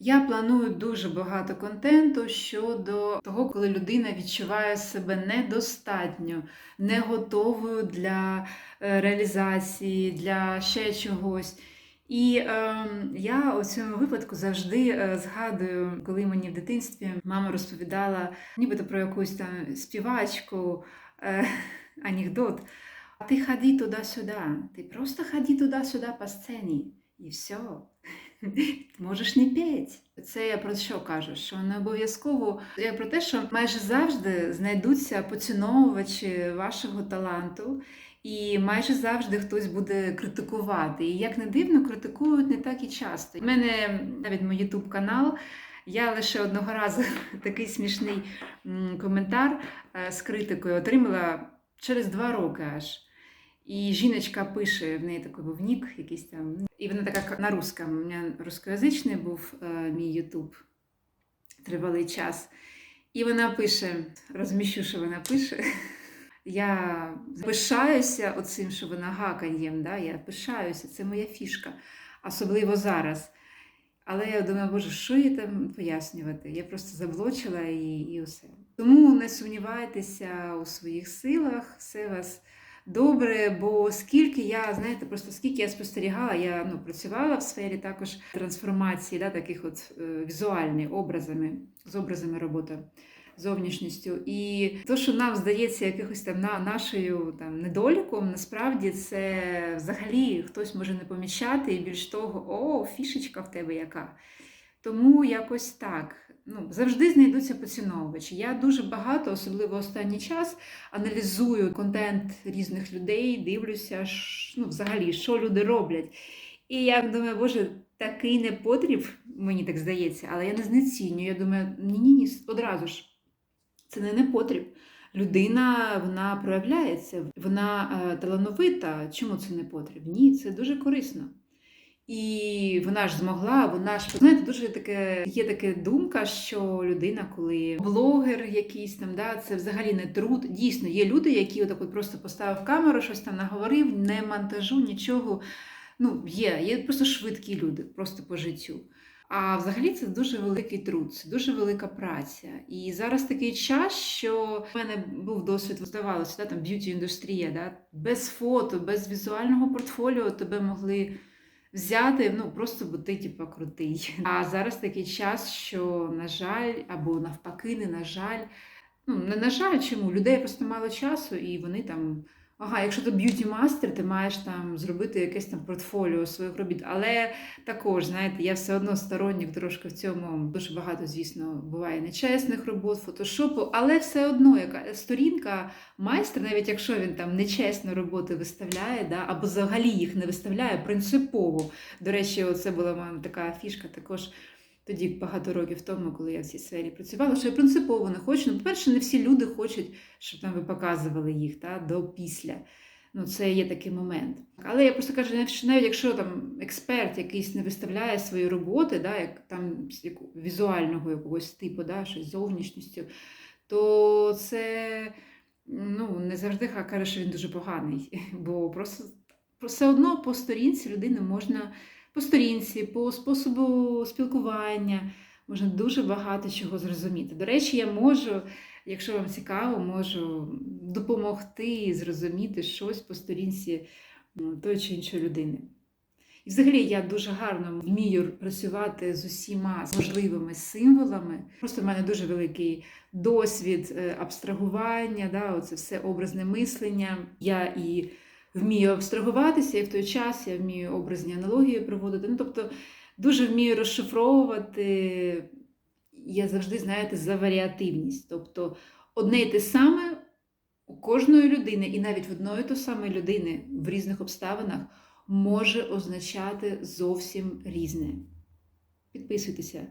Я планую дуже багато контенту щодо того, коли людина відчуває себе недостатньо, не готовою для е, реалізації, для ще чогось. І е, я у цьому випадку завжди е, згадую, коли мені в дитинстві мама розповідала нібито про якусь там співачку, е, анекдот. А ти ходи туди-сюди, ти просто ходи туди-сюди по сцені, і все. Можеш не петь. Це я про що кажу? Що не обов'язково я про те, що майже завжди знайдуться поціновувачі вашого таланту, і майже завжди хтось буде критикувати. І як не дивно, критикують не так і часто. У мене навіть мій ютуб канал. Я лише одного разу такий смішний коментар е, з критикою отримала через два роки аж. І жіночка пише, в неї такий був нік якийсь там. І вона така на русском. У мене рускоязичний був е, мій Ютуб тривалий час. І вона пише: розміщу, що вона пише. Я пишаюся оцим, що вона гаканьєм. Да? Я пишаюся, це моя фішка, особливо зараз. Але я думаю, боже, що їй там пояснювати? Я просто заблочила і, і все. Тому не сумнівайтеся у своїх силах, все вас добре, бо скільки я, знаєте, просто скільки я спостерігала, я ну, працювала в сфері також трансформації, да, таких от е, візуальних образами, з образами роботи, зовнішністю. І то, що нам здається якихось там на нашою там недоліком, насправді це взагалі хтось може не помічати, і більш того, о, фішечка в тебе яка. Тому якось так. Ну, завжди знайдуться поціновувачі. Я дуже багато, особливо останній час, аналізую контент різних людей, дивлюся, ну, взагалі, що люди роблять. І я думаю, боже, такий непотріб, мені так здається, але я не знецінюю. Я думаю, ні-ні, ні, одразу ж. Це не непотріб. Людина вона проявляється, вона е, талановита. Чому це не потріб? Ні, це дуже корисно. І вона ж змогла, вона ж знаєте, дуже таке є така думка, що людина, коли блогер якийсь там, да, це взагалі не труд. Дійсно, є люди, які отак от просто поставив камеру, щось там наговорив, не монтажу, нічого. Ну, є, є просто швидкі люди, просто по життю. А взагалі це дуже великий труд, це дуже велика праця. І зараз такий час, що в мене був досвід, здавалося, да, там б'юті-індустрія, да, без фото, без візуального портфоліо тебе могли взяти, ну просто бути, ти типу, крутий. А зараз такий час, що, на жаль, або навпаки, не на жаль. Ну, не на жаль, чому? Людей просто мало часу, і вони там. Ага, якщо ти б'юті-мастер, ти маєш там зробити якесь там портфоліо своїх робіт. Але також, знаєте, я все одно сторонник трошки в цьому дуже багато, звісно, буває нечесних робот, фотошопу, але все одно яка сторінка майстра, навіть якщо він там нечесно роботи виставляє, да, або взагалі їх не виставляє, принципово. До речі, це була мене така фішка також. Тоді багато років тому, коли я в цій сфері працювала, що я принципово не хочу. Ну, по-перше, не всі люди хочуть, щоб там ви показували їх та, до після. Ну, це є такий момент. Але я просто кажу, навіть якщо там експерт якийсь не виставляє свої роботи, да, як там з яку- візуального якогось типу, да, щось зовнішністю, то це ну, не завжди каже, що він дуже поганий. Бо просто все одно по сторінці людини можна по сторінці, по способу спілкування можна дуже багато чого зрозуміти. До речі, я можу, якщо вам цікаво, можу допомогти зрозуміти щось по сторінці м, тої чи іншої людини. І взагалі я дуже гарно вмію працювати з усіма можливими символами. Просто в мене дуже великий досвід е, абстрагування, да, оце все образне мислення. Я і вмію абстрагуватися, і в той час я вмію образні аналогії проводити. Ну, тобто дуже вмію розшифровувати. Я завжди, знаєте, за варіативність. Тобто одне і те саме у кожної людини, і навіть в одної то самої людини в різних обставинах може означати зовсім різне. Підписуйтеся.